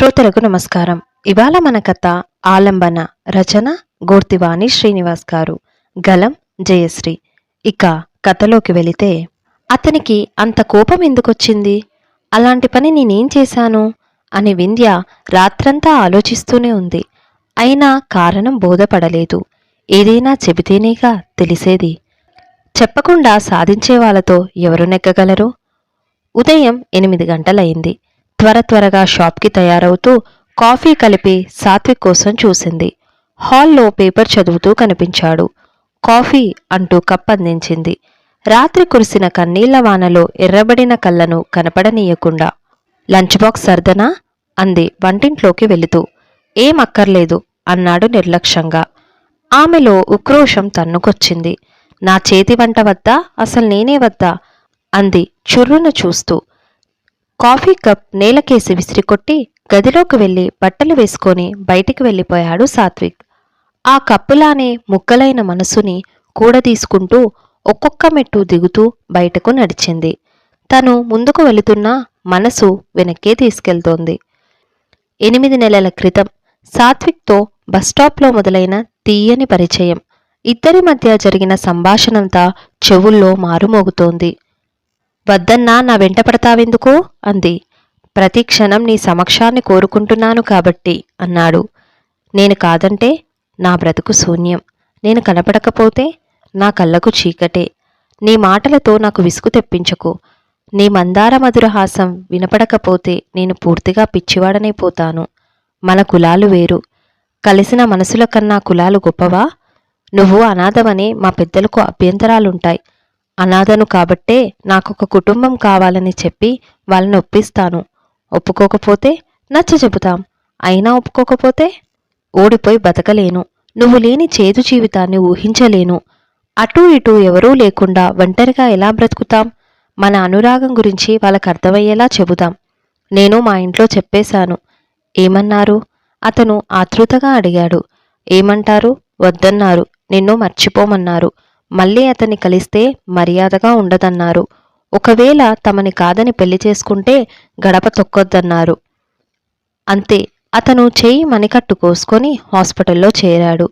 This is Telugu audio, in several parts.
శ్రోతలకు నమస్కారం. ఇవాళ మన కథ ఆలంబన రచన గోర్తివాణి శ్రీనివాస్ గారు. గలం జయశ్రీ. ఇక కథలోకి వెళితే అతనికి అంత కోపం ఎందుకొచ్చింది? అలాంటి పని నేనేం చేశాను? అని వింధ్య రాత్రంతా ఆలోచిస్తూనే ఉంది. అయినా కారణం బోధపడలేదు. ఏదైనా చెబితేనేగా తెలిసేది. చెప్పకుండా సాధించే వాళ్ళతో ఎవరు నెగ్గగలరు? ఉదయం ఎనిమిది గంటలయింది త్వర త్వరగా షాప్కి తయారవుతూ కాఫీ కలిపి సాత్విక్ కోసం చూసింది. హాల్లో పేపర్ చదువుతూ కనిపించాడు. కాఫీ అంటూ కప్ అందించింది రాత్రి కురిసిన కన్నీళ్ళ వానలో ఎర్రబడిన కళ్ళను కనపడనీయకుండా లంచ్ బాక్స్ సర్దనా? అంది వంటింట్లోకి వెళుతూ. ఏమక్కర్లేదు అన్నాడు నిర్లక్ష్యంగా. ఆమెలో ఉక్రోషం తన్నుకొచ్చింది. నా చేతి వంట వద్దా? అసలు నేనే వద్దా? అంది చుర్రున చూస్తూ. కాఫీ కప్ నేలకేసి విసిరికొట్టి గదిలోకి వెళ్ళి బట్టలు వేసుకొని బయటికి వెళ్ళిపోయాడు సాత్విక్. ఆ కప్పులానే ముక్కలైన మనసుని కూడదీసుకుంటూ ఒక్కొక్క మెట్టు దిగుతూ బయటకు నడిచింది. తను ముందుకు వెళుతున్నా మనసు వెనక్కే తీసుకెళ్తోంది. ఎనిమిది నెలల క్రితం సాత్విక్తో బస్టాప్లో మొదలైన తీయని పరిచయం. ఇద్దరి మధ్య జరిగిన సంభాషణంతా చెవుల్లో మారుమోగుతోంది. వద్దన్నా నా వెంట పడతావెందుకు? అంది. ప్రతి క్షణం నీ సమక్షాన్ని కోరుకుంటున్నాను కాబట్టి అన్నాడు. నేను కాదంటే నా బ్రతుకు శూన్యం. నేను కనపడకపోతే నా కళ్ళకు చీకటే. నీ మాటలతో నాకు విసుగు తెప్పించకు. నీ మందార మధురహాసం వినపడకపోతే నేను పూర్తిగా పిచ్చివాడనైపోతాను మన కులాలు వేరు. కలిసిన మనసుల కన్నా కులాలు గొప్పవా? నువ్వు అనాథవని మా పెద్దలకు అభ్యంతరాలుంటాయి. అనాథను కాబట్టే నాకొక కుటుంబం కావాలని చెప్పి వాళ్ళని ఒప్పిస్తాను. ఒప్పుకోకపోతే నచ్చ చెబుతాం. అయినా ఒప్పుకోకపోతే ఓడిపోయి బతకలేను. నువ్వు లేని చేదు జీవితాన్ని ఊహించలేను. అటూ ఇటూ ఎవరూ లేకుండా ఒంటరిగా ఎలా బ్రతుకుతాం? మన అనురాగం గురించి వాళ్ళకు అర్థమయ్యేలా చెబుదాం. నేను మా ఇంట్లో చెప్పేశాను. ఏమన్నారు? అతను ఆతృతగా అడిగాడు. ఏమంటారు? వద్దన్నారు. నిన్ను మర్చిపోమన్నారు. మళ్ళీ అతన్ని కలిస్తే మర్యాదగా ఉండదన్నారు. ఒకవేళ తమని కాదని పెళ్ళి చేసుకుంటే గడప తొక్కొద్దన్నారు. అంతే అతను చేయి మణికట్టు కోసుకొని హాస్పిటల్లో చేరాడు.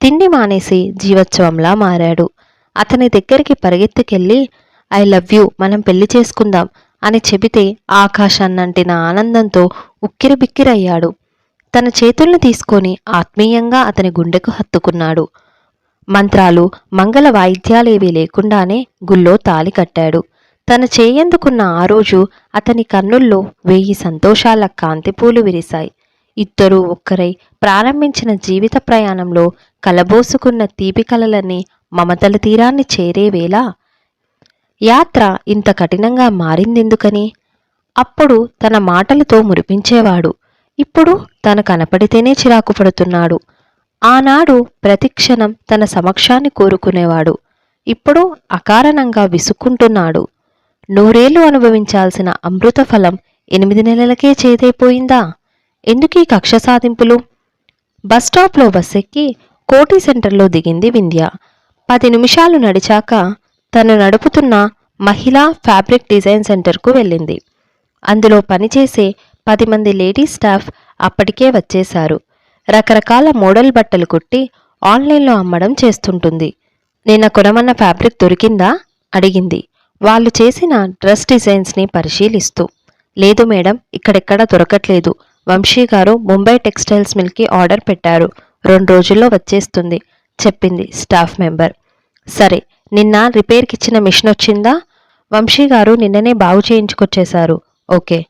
తిండి మానేసి జీవోత్సవంలా మారాడు. అతని దగ్గరికి పరిగెత్తుకెళ్ళి ఐ లవ్ యూ మనం పెళ్ళి చేసుకుందాం అని చెబితే ఆకాశాన్నంటిన ఆనందంతో ఉక్కిరిబిక్కిరయ్యాడు. తన చేతుల్ని తీసుకొని ఆత్మీయంగా అతని గుండెకు హత్తుకున్నాడు. మంత్రాలు మంగళ వాయిద్యాలేవీ లేకుండానే గుళ్ళో తాలి కట్టాడు. తన చేయందుకున్న ఆ రోజు అతని కన్నుల్లో వెయ్యి సంతోషాల కాంతిపూలు విరిశాయి. ఇద్దరూ ఒక్కరై ప్రారంభించిన జీవిత ప్రయాణంలో కలబోసుకున్న తీపి కలలన్నీ మమతల తీరాన్ని చేరేవేళ యాత్ర ఇంత కఠినంగా మారిందెందుకని? అప్పుడు తన మాటలతో మురిపించేవాడు. ఇప్పుడు తన కనపడితేనే చిరాకు పడుతున్నాడు. ఆనాడు ప్రతిక్షణం తన సమక్షాన్ని కోరుకునేవాడు. ఇప్పుడు అకారణంగా విసుక్కుంటున్నాడు. నూరేళ్ళు అనుభవించాల్సిన అమృత ఫలం ఎనిమిది నెలలకే చేదైపోయిందా? ఎందుకీ కక్ష సాధింపులు? బస్టాప్లో బస్సెక్కి కోటి సెంటర్లో దిగింది వింధ్య. పది నిమిషాలు నడిచాక తను నడుపుతున్న మహిళా ఫ్యాబ్రిక్ డిజైన్ సెంటర్కు వెళ్ళింది. అందులో పనిచేసే పది మంది లేడీ స్టాఫ్ అప్పటికే వచ్చేశారు. రకరకాల మోడల్ బట్టలు కుట్టి ఆన్లైన్లో అమ్మడం చేస్తుంటుంది. నిన్న కొనమన్న ఫ్యాబ్రిక్ దొరికిందా? అడిగింది. వాళ్ళు చేసిన డ్రెస్ డిజైన్స్ని పరిశీలిస్తూ. లేదు మేడం ఇక్కడెక్కడా దొరకట్లేదు. వంశీ గారు ముంబై టెక్స్టైల్స్ మిల్కి ఆర్డర్ పెట్టారు. రెండు రోజుల్లో వచ్చేస్తుంది చెప్పింది స్టాఫ్ మెంబర్. సరే నిన్న రిపేర్కి ఇచ్చిన మిషన్ వచ్చిందా? వంశీ గారు నిన్ననే బాగు చేయించుకొచ్చేశారు. ఓకే.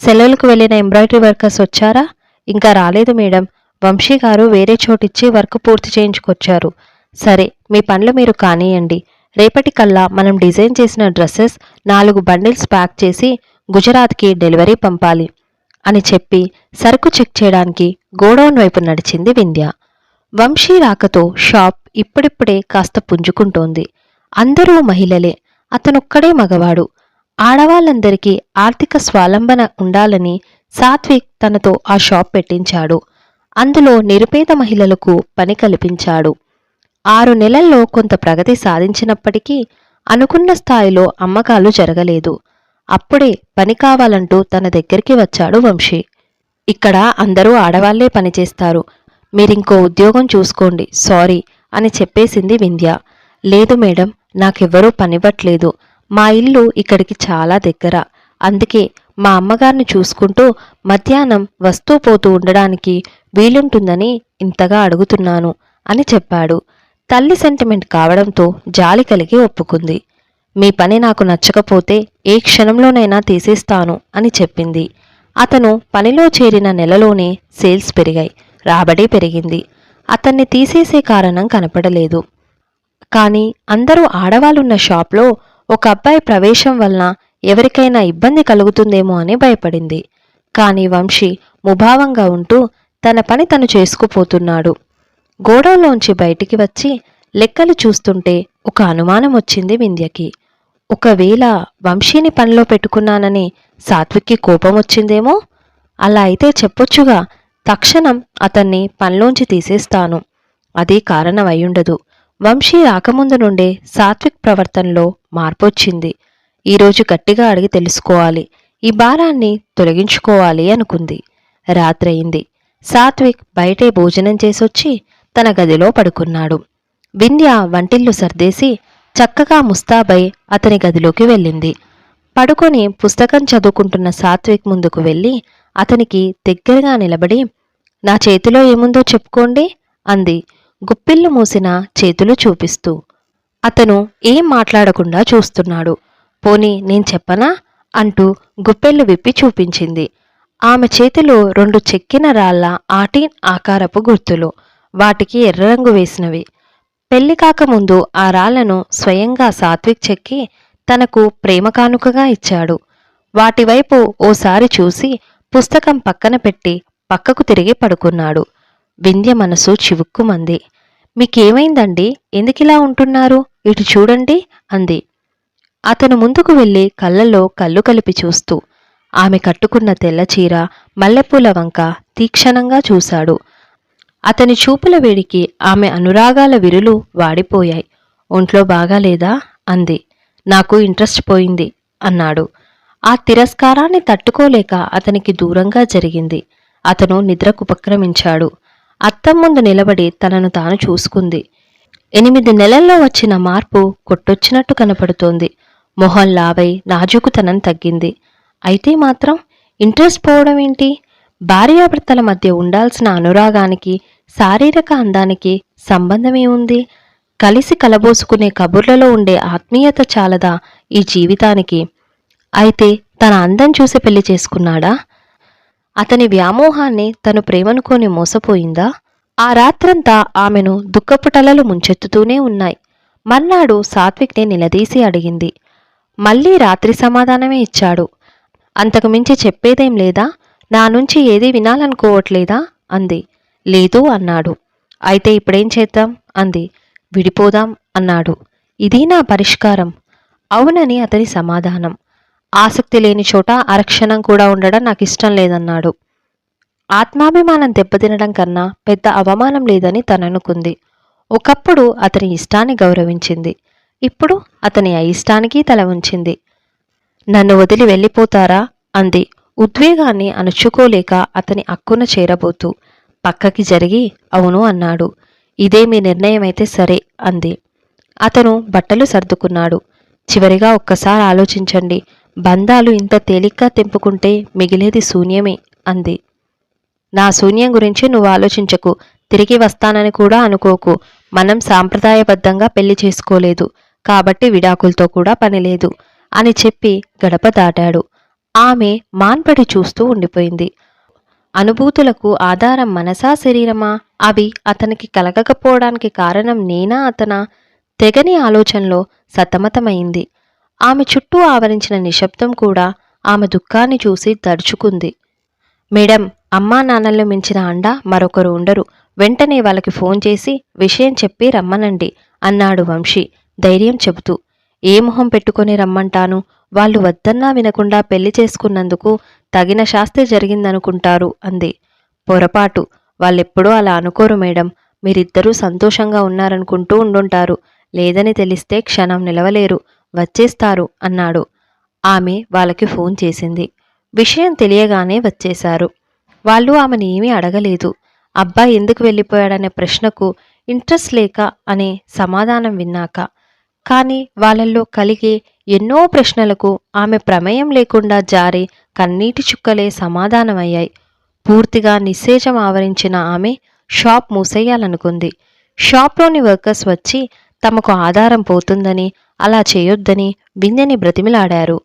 సెలవులకు వెళ్ళిన ఎంబ్రాయిడరీ వర్కర్స్ వచ్చారా? ఇంకా రాలేదు మేడం. వంశీ గారు వేరే చోటిచ్చి వర్క్ పూర్తి చేయించుకొచ్చారు. సరే మీ పనులు మీరు కానియండి. రేపటికల్లా మనం డిజైన్ చేసిన డ్రెస్సెస్ నాలుగు బండిల్స్ ప్యాక్ చేసి గుజరాత్కి డెలివరీ పంపాలి అని చెప్పి సరుకు చెక్ చేయడానికి గోడౌన్ వైపు నడిచింది వింధ్య. వంశీ రాకతో షాప్ ఇప్పుడిప్పుడే కాస్త పుంజుకుంటోంది. అందరూ మహిళలే అతనొక్కడే మగవాడు. ఆడవాళ్ళందరికీ ఆర్థిక స్వాలంబన ఉండాలని సాత్విక్ తనతో ఆ షాప్ పెట్టించాడు. అందులో నిరుపేద మహిళలకు పని కల్పించాడు. ఆరు నెలల్లో కొంత ప్రగతి సాధించినప్పటికీ అనుకున్న స్థాయిలో అమ్మకాలు జరగలేదు. అప్పుడే పని కావాలంటూ తన దగ్గరికి వచ్చాడు వంశీ. ఇక్కడ అందరూ ఆడవాళ్ళే పనిచేస్తారు మీరింకో ఉద్యోగం చూసుకోండి సారీ అని చెప్పేసింది వింధ్య. లేదు మేడం నాకెవ్వరూ పనివ్వట్లేదు. మా ఇల్లు ఇక్కడికి చాలా దగ్గర. అందుకే మా అమ్మగారిని చూసుకుంటూ మధ్యాహ్నం వస్తూ పోతూ ఉండడానికి వీలుంటుందని ఇంతగా అడుగుతున్నాను అని చెప్పాడు. తల్లి సెంటిమెంట్ కావడంతో జాలి కలిగి ఒప్పుకుంది. మీ పని నాకు నచ్చకపోతే ఏ క్షణంలోనైనా తీసేస్తాను అని చెప్పింది. అతను పనిలో చేరిన నెలలోనే సేల్స్ పెరిగాయి. రాబడి పెరిగింది. అతన్ని తీసేసే కారణం కనపడలేదు. కానీ అందరూ ఆడవాళ్ళున్న షాప్లో ఒక అబ్బాయి ప్రవేశం వలన ఎవరికైనా ఇబ్బంది కలుగుతుందేమో అని భయపడింది. కానీ వంశీ ముభావంగా ఉంటూ తన పని తను చేసుకుపోతున్నాడు. గోడౌన్లోంచి బయటికి వచ్చి లెక్కలు చూస్తుంటే ఒక అనుమానం వచ్చింది వింధ్యకి. ఒకవేళ వంశీని పనిలో పెట్టుకున్నానని సాత్విక్కి కోపం వచ్చిందేమో? అలా అయితే చెప్పొచ్చుగా. తక్షణం అతన్ని పనిలోంచి తీసేస్తాను. అది కారణం అయ్యుండదు వంశీ రాకముందు నుండే సాత్విక్ ప్రవర్తనలో మార్పొచ్చింది. ఈరోజు గట్టిగా అడిగి తెలుసుకోవాలి. ఈ భారాన్ని తొలగించుకోవాలి అనుకుంది. రాత్రయింది. సాత్విక్ బయటే భోజనం చేసొచ్చి తన గదిలో పడుకున్నాడు. వింధ్య వంటిల్లు సర్దేసి చక్కగా ముస్తాబై అతని గదిలోకి వెళ్ళింది. పడుకొని పుస్తకం చదువుకుంటున్న సాత్విక్ ముందుకు వెళ్ళి అతనికి దగ్గరగా నిలబడి నా చేతిలో ఏముందో చెప్పుకోండి అంది. గుప్పిళ్ళు మూసిన చేతులు చూపిస్తూ. అతను ఏం మాట్లాడకుండా చూస్తున్నాడు. పోనీ నేను చెప్పనా? అంటూ గుప్పెళ్ళు విప్పి చూపించింది. ఆమె చేతిలో రెండు చెక్కిన రాళ్ళ ఆటీన్ ఆకారపు గుర్తులు. వాటికి ఎర్ర రంగు వేసినవి. పెళ్ళి కాకముందు ఆ రాళ్ళను స్వయంగా సాత్విక్ చెక్కి తనకు ప్రేమ కానుకగా ఇచ్చాడు. వాటివైపు ఓసారి చూసి పుస్తకం పక్కన పెట్టి పక్కకు తిరిగి పడుకున్నాడు. వింధ్య మనసు చివుక్కుమంది. మీకేమైందండి? ఎందుకిలా ఉంటున్నారు? ఇటు చూడండి అంది. అతను ముందుకు వెళ్ళి కళ్ళల్లో కళ్ళు కలిపి చూస్తూ ఆమె కట్టుకున్న తెల్ల చీర మల్లెపూల వంక తీక్షణంగా చూశాడు. అతని చూపుల వేడికి ఆమె అనురాగాల విరులు వాడిపోయాయి. ఒంట్లో బాగాలేదా? అంది. నాకు ఇంట్రెస్ట్ పోయింది అన్నాడు. ఆ తిరస్కారాన్ని తట్టుకోలేక అతనికి దూరంగా జరిగింది. అతను నిద్రకు ఉపక్రమించాడు. అద్దం ముందు నిలబడి తనను తాను చూసుకుంది. ఎనిమిది నెలల్లో వచ్చిన మార్పు కొట్టొచ్చినట్టు కనపడుతోంది. మొహం లావై నాజూకుతనం తగ్గింది. అయితే మాత్రం ఇంట్రెస్ట్ పోవడం ఏంటి? భార్యాభర్తల మధ్య ఉండాల్సిన అనురాగానికి శారీరక అందానికి సంబంధమేముంది కలిసి కలబోసుకునే కబుర్లలో ఉండే ఆత్మీయత చాలదా ఈ జీవితానికి? అయితే తన అందం చూసి పెళ్ళి చేసుకున్నాడా? అతని వ్యామోహాన్ని తను ప్రేమనుకొని మోసపోయిందా? ఆ రాత్రంతా ఆమెను దుఃఖపుటలలు ముంచెత్తుతూనే ఉన్నాయి. మర్నాడు సాత్విక్ని నిలదీసి అడిగింది. మళ్ళీ రాత్రి సమాధానమే ఇచ్చాడు. అంతకు మించి చెప్పేదేం లేదా? నా నుంచి ఏదీ వినాలనుకోవట్లేదా? అంది. లేదు అన్నాడు. అయితే ఇప్పుడేం చేద్దాం? అంది. విడిపోదాం అన్నాడు. ఇది నా పరిష్కారం. అవునని అతని సమాధానం. ఆసక్తి లేని చోట అరక్షణం కూడా ఉండడం నాకు ఇష్టం లేదన్నాడు. ఆత్మాభిమానం దెబ్బతినడం కన్నా పెద్ద అవమానం లేదని తననుకుంది. ఒకప్పుడు అతని ఇష్టాన్ని గౌరవించింది. ఇప్పుడు అతని అయిష్టానికి తల ఉంచింది నన్ను వదిలి వెళ్ళిపోతారా? అంది. ఉద్వేగాన్ని అణుచుకోలేక అతని అక్కున చేరబోతూ. పక్కకి జరిగి అవును అన్నాడు. ఇదే మీ నిర్ణయమైతే సరే అంది. అతను బట్టలు సర్దుకున్నాడు. చివరిగా ఒక్కసారి ఆలోచించండి. బంధాలు ఇంత తేలిగ్గా తెంపుకుంటే మిగిలేది శూన్యమే అంది. నా శూన్యం గురించి నువ్వు ఆలోచించకు. తిరిగి వస్తానని కూడా అనుకోకు. మనం సాంప్రదాయబద్ధంగా పెళ్ళి చేసుకోలేదు. కాబట్టి విడాకులతో కూడా పనిలేదు. అని చెప్పి గడప దాటాడు. ఆమె మాన్పడి చూస్తూ ఉండిపోయింది. అనుభూతులకు ఆధారం మనసా శరీరమా? అవి అతనికి కలగకపోవడానికి కారణం నేనా అతనా? తెగని ఆలోచనలో సతమతమైంది. ఆమె చుట్టూ ఆవరించిన నిశ్శబ్దం కూడా ఆమె దుఃఖాన్ని చూసి దడుచుకుంది మేడం అమ్మా నాన్నలు మించిన అండ మరొకరు ఉండరు. వెంటనే వాళ్ళకి ఫోన్ చేసి విషయం చెప్పి రమ్మనండి అన్నాడు వంశీ ధైర్యం చెబుతూ. ఏ మొహం పెట్టుకొని రమ్మంటాను? వాళ్ళు వద్దన్నా వినకుండా పెళ్ళి చేసుకున్నందుకు తగిన శాస్తి జరిగిందనుకుంటారు అంది. పొరపాటు. వాళ్ళెప్పుడూ అలా అనుకోరు మేడం. మీరిద్దరూ సంతోషంగా ఉన్నారనుకుంటూ ఉండుంటారు. లేదని తెలిస్తే క్షణం నిలవలేరు. వచ్చేస్తారు అన్నాడు. ఆమె వాళ్ళకి ఫోన్ చేసింది. విషయం తెలియగానే వచ్చేశారు. వాళ్ళు ఆమెను ఏమీ అడగలేదు. అబ్బాయి ఎందుకు వెళ్ళిపోయాడనే ప్రశ్నకు ఇంట్రెస్ట్ లేక అనే సమాధానం విన్నాక కానీ వాళ్ళల్లో కలిగే ఎన్నో ప్రశ్నలకు ఆమె ప్రమేయం లేకుండా జారి కన్నీటి చుక్కలే సమాధానమయ్యాయి. పూర్తిగా నిస్సేజం ఆవరించిన ఆమె షాప్ మూసేయాలనుకుంది. షాప్లోని వర్కర్స్ వచ్చి తమకు ఆధారం పోతుందని అలా చేయొద్దని బిందెని బ్రతిమిలాడారు.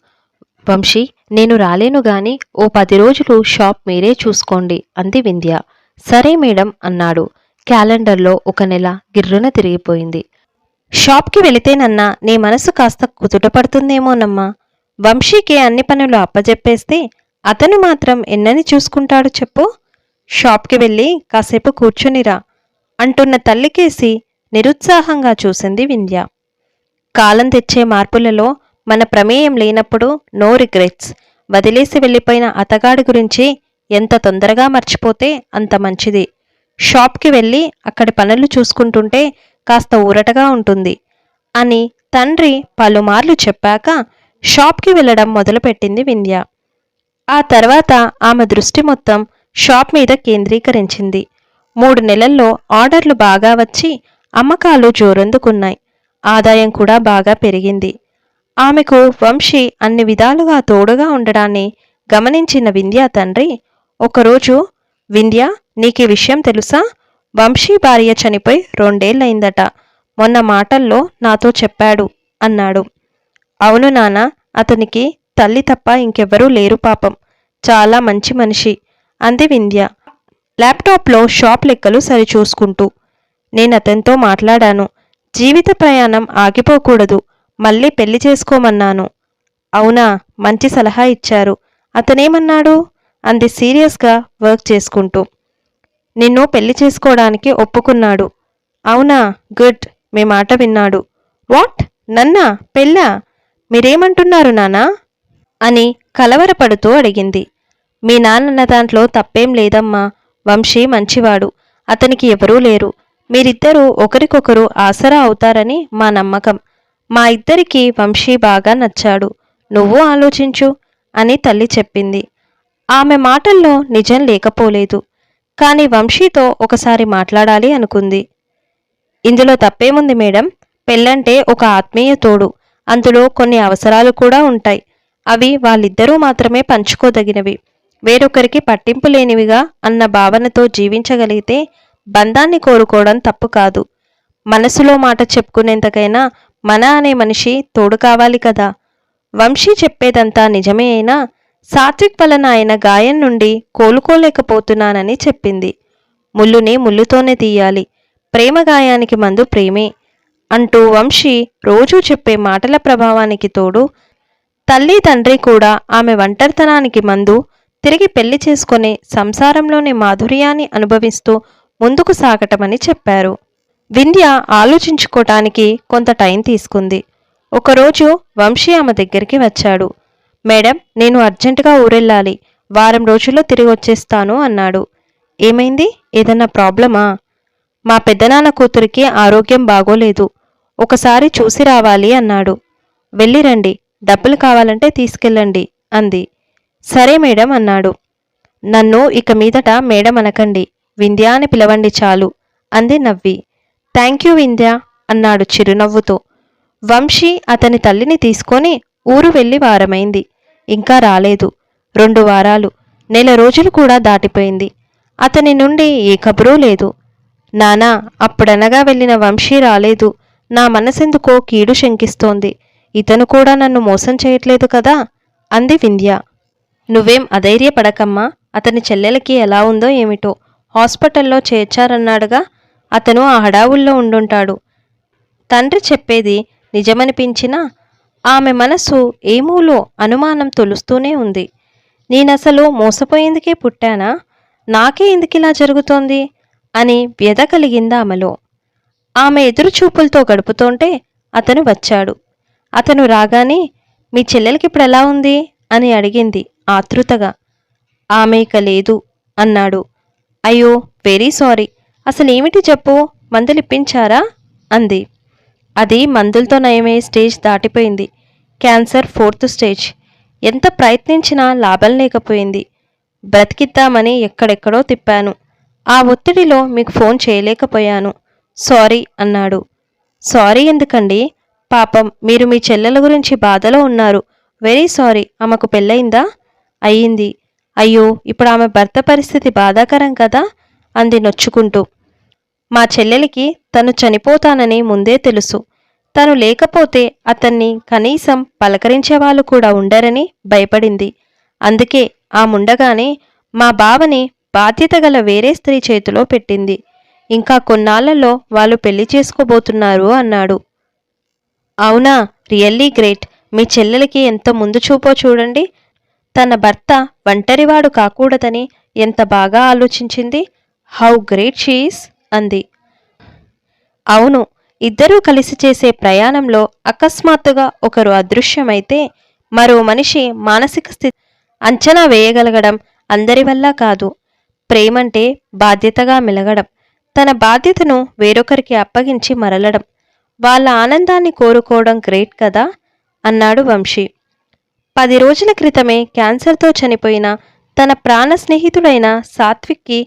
వంశీ నేను రాలేను గాని ఓ పది రోజులు షాప్ మీరే చూసుకోండి అంది వింధ్య. సరే మేడం అన్నాడు. క్యాలెండర్లో ఒక నెల గిర్రున తిరిగిపోయింది. షాప్కి వెళితేనన్నా నీ మనసు కాస్త కుదుటపడుతుందేమోనమ్మా. వంశీకి అన్ని పనులు అప్పజెప్పేస్తే అతను మాత్రం ఎన్నని చూసుకుంటాడు చెప్పు. షాప్కి వెళ్ళి కాసేపు కూర్చునిరా అంటున్న తల్లికేసి నిరుత్సాహంగా చూసింది వింధ్య. కాలం తెచ్చే మార్పులలో మన ప్రమేయం లేనప్పుడు నో రిగ్రెట్స్. వదిలేసి వెళ్ళిపోయిన అతగాడి గురించి ఎంత తొందరగా మర్చిపోతే అంత మంచిది. షాప్కి వెళ్ళి అక్కడి పనులు చూసుకుంటుంటే కాస్త ఊరటగా ఉంటుంది అని తండ్రి పలుమార్లు చెప్పాక షాప్కి వెళ్ళడం మొదలుపెట్టింది వింధ్య. ఆ తర్వాత ఆమె దృష్టి మొత్తం షాప్ మీద కేంద్రీకరించింది. మూడు నెలల్లో ఆర్డర్లు బాగా వచ్చి అమ్మకాలు జోరందుకున్నాయి. ఆదాయం కూడా బాగా పెరిగింది. ఆమెకు వంశీ అన్ని విధాలుగా తోడుగా ఉండడాన్ని గమనించిన వింధ్య తండ్రి ఒకరోజు వింధ్య నీకీ విషయం తెలుసా? వంశీ భార్య చనిపోయి రెండేళ్ళయిందట. మొన్న మాటల్లో నాతో చెప్పాడు అన్నాడు. అవును నాన్న అతనికి తల్లి తప్ప ఇంకెవ్వరూ లేరు పాపం. చాలా మంచి మనిషి. అంది వింధ్య. ల్యాప్టాప్లో షాప్ లెక్కలు సరిచూసుకుంటూ. నేను అతనితో మాట్లాడాను. జీవిత ప్రయాణం ఆగిపోకూడదు. మళ్ళీ పెళ్ళి చేసుకోమన్నాను. అవునా మంచి సలహా ఇచ్చారు. అతనేమన్నాడు? అంది సీరియస్గా వర్క్ చేసుకుంటూ. నిన్ను పెళ్ళి చేసుకోవడానికి ఒప్పుకున్నాడు. అవునా? గుడ్. మీ మాట విన్నాడు. వాట్? నన్నా? పెళ్ళా? మీరేమంటున్నారు నానా అని కలవరపడుతూ అడిగింది. మీ నాన్నన్న దాంట్లో తప్పేం లేదమ్మా. వంశీ మంచివాడు. అతనికి ఎవరూ లేరు. మీరిద్దరూ ఒకరికొకరు ఆసరా అవుతారని మా నమ్మకం. మా ఇద్దరికీ వంశీ బాగా నచ్చాడు. నువ్వు ఆలోచించు అని తల్లి చెప్పింది. ఆమె మాటల్లో నిజం లేకపోలేదు. కానీ వంశీతో ఒకసారి మాట్లాడాలి అనుకుంది. ఇందులో తప్పేముంది మేడం? పెళ్ళంటే ఒక ఆత్మీయ తోడు. అందులో కొన్ని అవసరాలు కూడా ఉంటాయి. అవి వాళ్ళిద్దరూ మాత్రమే పంచుకోదగినవి. వేరొకరికి పట్టింపు లేనివిగా అన్న భావనతో జీవించగలిగితే బంధాన్ని కోరుకోవడం తప్పు కాదు. మనసులో మాట చెప్పుకునేంతకైనా మన అనే మనిషి తోడు కావాలి కదా? వంశీ చెప్పేదంతా నిజమే అయినా సాత్విక్ వలన ఆయన గాయం నుండి కోలుకోలేకపోతున్నానని చెప్పింది. ముల్లుని ముల్లుతోనే తీయాలి. ప్రేమ గాయానికి మందు ప్రేమే అంటూ వంశీ రోజూ చెప్పే మాటల ప్రభావానికి తోడు తల్లి తండ్రి కూడా ఆమె ఒంటరితనానికి మందు తిరిగి పెళ్ళి చేసుకుని సంసారంలోని మాధుర్యాన్ని అనుభవిస్తూ ముందుకు సాగటమని చెప్పారు. వింధ్య ఆలోచించుకోవటానికి కొంత టైం తీసుకుంది. ఒకరోజు వంశీ ఆమె దగ్గరికి వచ్చాడు. మేడం నేను అర్జెంటుగా ఊరెళ్ళాలి. వారం రోజుల్లో తిరిగి వచ్చేస్తాను అన్నాడు. ఏమైంది? ఏదన్నా ప్రాబ్లమా? మా పెద్దనాన్న కూతురికి ఆరోగ్యం బాగోలేదు. ఒకసారి చూసి రావాలి అన్నాడు. వెళ్ళిరండి. డబ్బులు కావాలంటే తీసుకెళ్ళండి అంది. సరే మేడం అన్నాడు. నన్ను ఇక మీదట మేడం అనకండి. వింధ్య అని పిలవండి చాలు అంది నవ్వి. థ్యాంక్ యూ వింధ్య అన్నాడు చిరునవ్వుతో. వంశీ అతని తల్లిని తీసుకొని ఊరు వెళ్ళి వారమైంది. ఇంకా రాలేదు. రెండు వారాలు. నెల రోజులు కూడా దాటిపోయింది. అతని నుండి ఏ కబురూ లేదు. నానా అప్పుడనగా వెళ్ళిన వంశీ రాలేదు. నా మనసెందుకో కీడు శంకిస్తోంది. ఇతను కూడా నన్ను మోసం చేయట్లేదు కదా? అంది వింధ్య. నువ్వేం అధైర్యపడకమ్మా. అతని చెల్లెలకి ఎలా ఉందో ఏమిటో. హాస్పిటల్లో చేర్చారన్నాడుగా. అతను ఆ హడావుల్లో ఉండుంటాడు. తండ్రి చెప్పేది నిజమనిపించినా ఆమె మనసు ఏమూలో అనుమానం తొలుస్తూనే ఉంది. నేనసలు మోసపోయేందుకే పుట్టానా? నాకే ఎందుకిలా జరుగుతోంది? అని వ్యధ కలిగింది ఆమెలో. ఆమె ఎదురుచూపులతో గడుపుతోంటే అతను వచ్చాడు. అతను రాగానే మీ చెల్లెలకి ఇప్పుడు ఎలా ఉంది? అని అడిగింది ఆతృతగా. ఆమె ఇక లేదు అన్నాడు. అయ్యో వెరీ సారీ. అసలు ఏమిటి చెప్పు? మందులిప్పించారా? అంది. అది మందులతో నయమే స్టేజ్ దాటిపోయింది. Cancer fourth stage. ఎంత ప్రయత్నించినా లాభం లేకపోయింది. బ్రతికిద్దామని ఎక్కడెక్కడో తిప్పాను. ఆ ఒత్తిడిలో మీకు ఫోన్ చేయలేకపోయాను. సారీ అన్నాడు. సారీ ఎందుకండి? పాపం మీరు మీ చెల్లెల గురించి బాధలో ఉన్నారు. Very sorry. ఆమెకు పెళ్ళయిందా? అయ్యింది. అయ్యో ఇప్పుడు ఆమె భర్త పరిస్థితి బాధాకరం కదా? అంది నొచ్చుకుంటూ. మా చెల్లెలికి తను చనిపోతానని ముందే తెలుసు. తను లేకపోతే అతన్ని కనీసం పలకరించే వాళ్ళు కూడా ఉండరని భయపడింది. అందుకే ఆ ముండగానే మా బావని బాధ్యత గల వేరే స్త్రీ చేతిలో పెట్టింది. ఇంకా కొన్నాళ్ళలో వాళ్ళు పెళ్ళి చేసుకోబోతున్నారు అన్నాడు. అవునా రియల్లీ గ్రేట్. మీ చెల్లెలకి ఎంత ముందు చూపో చూడండి. తన భర్త ఒంటరివాడు కాకూడదని ఎంత బాగా ఆలోచించింది. హౌ గ్రేట్ షీఈస్ అంది. అవును ఇద్దరూ కలిసి చేసే ప్రయాణంలో అకస్మాత్తుగా ఒకరు అదృశ్యమైతే మరో మనిషి మానసిక స్థితి అంచనా వేయగలగడం అందరి వల్ల కాదు. ప్రేమంటే బాధ్యతగా మెలగడం తన బాధ్యతను వేరొకరికి అప్పగించి మరలడం వాళ్ళ ఆనందాన్ని కోరుకోవడం గ్రేట్ కదా? అన్నాడు వంశీ. పది రోజుల క్రితమే క్యాన్సర్తో చనిపోయిన తన ప్రాణ స్నేహితుడైన సాత్విక్కి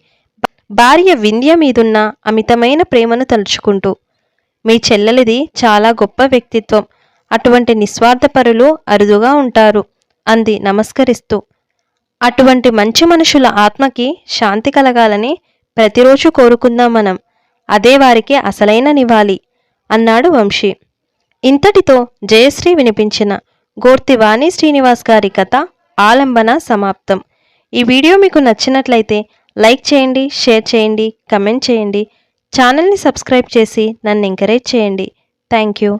భార్య వింధ్య మీదున్న అమితమైన ప్రేమను తలుచుకుంటూ మీ చెల్లెలిది చాలా గొప్ప వ్యక్తిత్వం అటువంటి నిస్వార్థపరులు అరుదుగా ఉంటారు అంది నమస్కరిస్తూ. అటువంటి మంచి మనుషుల ఆత్మకి శాంతి కలగాలని ప్రతిరోజు కోరుకుందాం మనం అదే వారికి అసలైన నివాళి అన్నాడు వంశీ. ఇంతటితో జయశ్రీ వినిపించిన గోర్తి వాణి శ్రీనివాస్ గారి కథ ఆలంబన సమాప్తం. ఈ వీడియో మీకు నచ్చినట్లయితే లైక్ చేయండి షేర్ చేయండి కమెంట్ చేయండి. ఛానల్ని సబ్స్క్రైబ్ చేసి నన్ను ఎంకరేజ్ చేయండి. Thank you.